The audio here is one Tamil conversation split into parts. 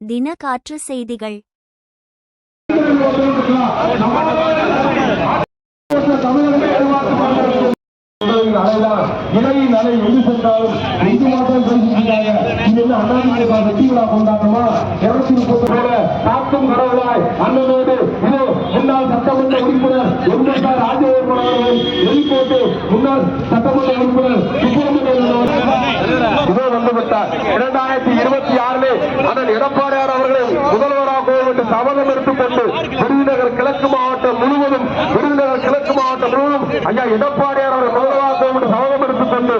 தின காற்று செய்திகள். இலையின் அலை சென்றாலும் பேசிக்கிறாங்க இது என்ன அண்ணாமலை வெற்றி விழா கொண்டாட்டமா இருநூத்தி காக்கும் கடவுளாய் அண்ணனோடு இதோ முன்னாள் சட்டமன்ற உறுப்பினர் ராஜகோபால் வெளிப்போட்டு முன்னாள் சட்டமன்ற உறுப்பினர் சுப்பிரமணியன் இதோ வந்துவிட்டார் இரண்டாயிரத்தி இருபத்தி ஆறிலே அண்ணன் எடப்பாடி அவர்களை முதல்வராக என்று சபதம் எடுத்துக்கொண்டு விருதுநகர் கிழக்கு மாவட்டம் முழுவதும் விருதுநகர் கிழக்கு மாவட்டம் முழுவதும் ஐயா எடப்பாடியார் அவர்கள் முதல்வராக என்று சபதம் எடுத்துக்கொண்டு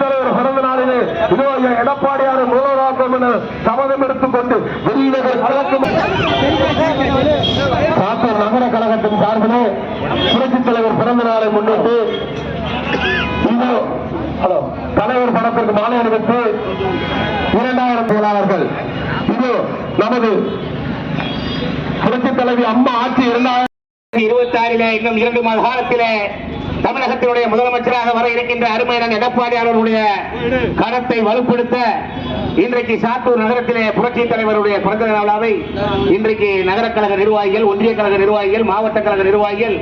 தலைவர் பிறந்த நாளிலே இதோ ஐயா எடப்பாடியார் முதல்வராக என்று சபதம் எடுத்துக்கொண்டு விருதுநகர் கிழக்கு சாத்தூர் நகர கழகத்தின் சார்பிலே புரட்சி தலைவர் பிறந்த நாளை முன்னிட்டு இதோ ஹலோ தலைவர் படத்திற்கு மாலை அணிவித்து இரண்டாயிரம் தொழிலாளர்கள் இது நமது புரட்சி தலைவி அம்மா ஆட்சி இரண்டாயிரம் இருபத்தி ஆறில இன்னும் இரண்டு மாத தமிழகத்தினுடைய முதலமைச்சராக வர இருக்கின்ற அருமையான எடப்பாடியார் அவருடைய கரத்தை வலுப்படுத்த இன்றைக்கு சாத்தூர் நகரத்திலே புரட்சி தலைவருடைய பிறந்த தின விழாவை இன்றைக்கு நகர கழக நிர்வாகிகள் ஒன்றிய கழக நிர்வாகிகள் மாவட்ட கழக நிர்வாகிகள்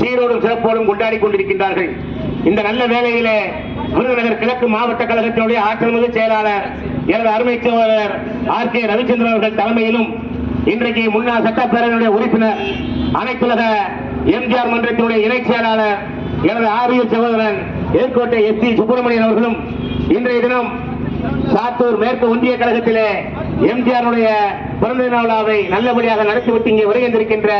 சீரோடும் சிறப்போடும் கொண்டாடி கொண்டிருக்கின்றார்கள். இந்த நல்ல வேலையிலே விருதுநகர் கிழக்கு மாவட்ட கழகத்தினுடைய ஆற்றல் மிகு செயலாளர் எனது அருமை சோழர் ஆர் கே ரவிச்சந்திரன் அவர்கள் தலைமையிலும் இன்றைக்கு முன்னாள் சட்டப்பேரவையுடைய உறுப்பினர் அனைத்துலக எம்ஜிஆர் மன்றத்தினுடைய இணைச் செயலாளர் எனது ஆரிய சகோதரன் ஏற்கோட்டை எஸ் சி சுப்பிரமணியன் அவர்களும் இன்றைய தினம் சாத்தூர் மேற்கு ஒன்றிய கழகத்திலே எம்ஜிஆருடைய பிறந்த தின விழாவை நல்லபடியாக நடத்திவிட்டு இங்கே வருகின்றிருக்கின்ற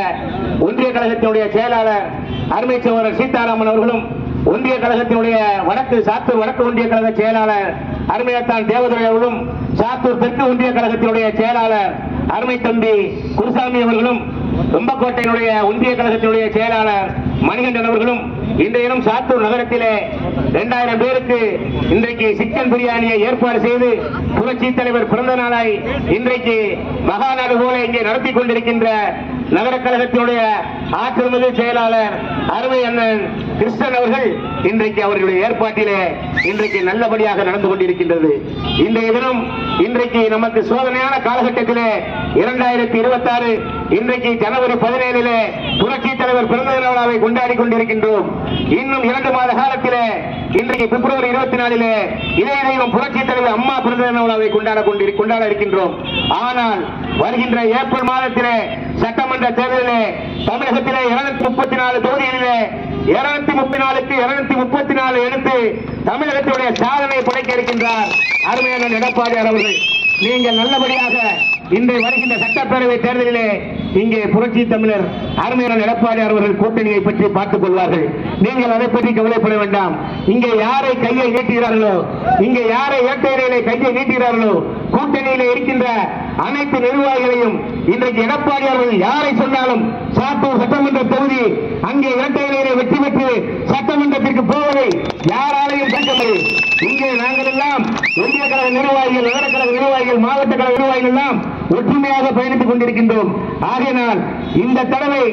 ஒன்றிய கழகத்தினுடைய செயலாளர் அருமை சகோதரர் சீதாராமன் அவர்களும் ஒன்றிய கழகத்தினுடைய வடக்கு சாத்தூர் வடக்கு ஒன்றிய கழக செயலாளர் அருமையத்தான் தேவதுரை அவர்களும் சாத்தூர் தெற்கு ஒன்றிய கழகத்தினுடைய செயலாளர் அருமை தம்பி குருசாமி அவர்களும் தும்பக்கோட்டையினுடைய ஒன்றிய கழகத்தினுடைய செயலாளர் மணிகண்டன் அவர்களும் இன்றைய சாத்தூர் நகரத்திலே இரண்டாயிரம் பேருக்கு இன்றைக்கு சிக்கன் பிரியாணியை ஏற்பாடு செய்து புரட்சி தலைவர் பிறந்த நாளை இன்றைக்கு மகாநாடு போல இங்கே நடத்தி கொண்டிருக்கின்ற நகர கழகத்தினுடைய ஆற்றல் மிகு செயலாளர் அருமை அண்ணன் கிருஷ்ணன் அவர்கள் இன்றைக்கு அவர்களுடைய ஏற்பாட்டிலே இன்றைக்கு நல்லபடியாக நடந்து கொண்டிருக்கின்றது. இன்றைய தினம் இன்றைக்கு நமக்கு சோதனையான காலகட்டத்திலே இரண்டாயிரத்தி இருபத்தி ஆறு இன்றைக்கு ஜனவரி பதினேழிலே புரட்சி தலைவர் பிறந்த தின விழாவை கொண்டாடி கொண்டிருக்கின்றோம். இன்னும் இரண்டு மாத காலத்திலே இன்றைக்கு பிப்ரவரி இருபத்தி நாலிலே இதே தெய்வம் புரட்சி தலைவர் அம்மா பிறந்த தின விழாவை கொண்டாட கொண்டிரு கொண்டாட இருக்கின்றோம். ஆனால் வருகின்ற ஏப்ரல் மாதத்திலே சட்டமன்ற தேர்தலிலே தமிழகத்திலே இருநூத்தி முப்பத்தி நாலு தொகுதிகளிலே இருநூத்தி முப்பத்தி நாலுக்கு இருநூத்தி முப்பத்தி நாலு எடுத்து தமிழகத்தினுடைய சாதனை படைக்க இருக்கின்றார் அருமையான எடப்பாடியார் அவர்கள். நீங்கள் நல்லபடியாக இன்று வருகின்ற சட்டப்பேரவை தேர்தலிலே இங்கே புரட்சி தமிழர் அருமையான எடப்பாடியார் அவர்கள் கூட்டணியை பற்றி பார்த்துக் கொள்வார்கள். நீங்கள் அதை பற்றி கவலைப்பட வேண்டாம். இங்கே யாரை கையை நீட்டுகிறார்களோ இங்கே யாரை இரட்டையிலே கையை நீட்டுகிறார்களோ கூட்டணியிலே இருக்கின்ற அனைத்து நிர்வாகிகளையும் இன்றைக்கு எடப்பாடி அவர்கள் யாரை சொன்னாலும் சாத்தூர் சட்டமன்ற தொகுதி அங்கே இரட்டையிலே வெற்றி பெற்று சட்டமன்றத்திற்கு போவதை யாராலையும் தடுக்க முடியும் இங்கே நாங்கள் எல்லாம் ஒன்றிய கழக நிர்வாகிகள் நகரக்கழக நிர்வாகிகள் மாவட்ட கழக நிர்வாகிகள் எல்லாம் ஒற்றுமையாக பயணித்துக் கொண்டிருக்கின்றோம். ஆகையினால் இந்த தடவை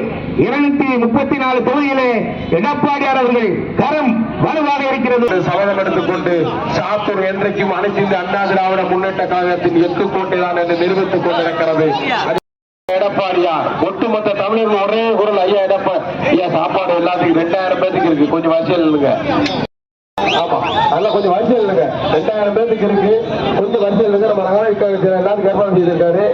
இருநூத்தி முப்பத்தி நாலு தொகுதியிலே எடப்பாடியார் அவர்கள் கரம் வலுவாக இருக்கிறது. சபதம் எடுத்துக்கொண்டு சாத்தூர் என்றைக்கும் அனைத்து இந்த அண்ணா திராவிட முன்னேற்ற கழகத்தின் எட்டு கோட்டை என்று நிரூபித்துக் கொண்டிருக்கிறது. அது எடப்பாடியார். ஒட்டுமொத்த தமிழர்கள் ஒரே குரல் ஐயா எடப்பா ஐயா சாப்பாடு எல்லாத்துக்கும் ரெண்டாயிரம் பேத்துக்கு இருக்கு. கொஞ்சம் வரிசையில் இல்லைங்க ஆமா அதெல்லாம் கொஞ்சம் வரிசையில் இருங்க ரெண்டாயிரம் பேருக்கு இருக்கு. கொஞ்சம் வரிசையில் இருக்கு நம்ம நகராட்சி எல்லாரும் ஏற்பாடு செய்திருக்காரு.